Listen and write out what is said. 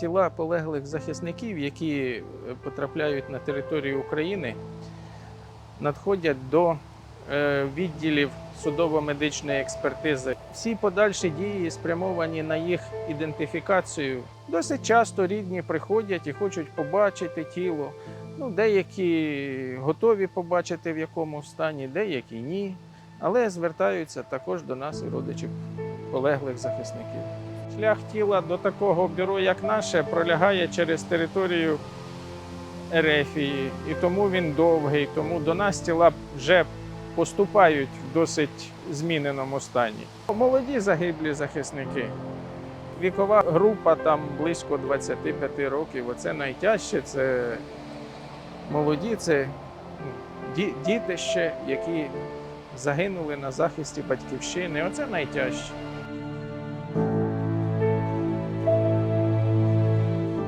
Тіла полеглих захисників, які е, потрапляють на територію України, надходять до е, відділів судово-медичної експертизи. Всі подальші дії спрямовані на їх ідентифікацію. Досить часто рідні приходять і хочуть побачити тіло. Ну, деякі готові побачити в якому стані, деякі ні. Але звертаються також до нас і родичі полеглих захисників. Шлях тіла до такого бюро, як наше, пролягає через територію Ерефії, і тому він довгий. Тому до нас тіла вже поступають в досить зміненому стані. Молоді загиблі захисники. Вікова група там близько 25 років. Оце найтяжче. Це молоді, це ну, діти ще, які загинули на захисті батьківщини. Оце найтяжче.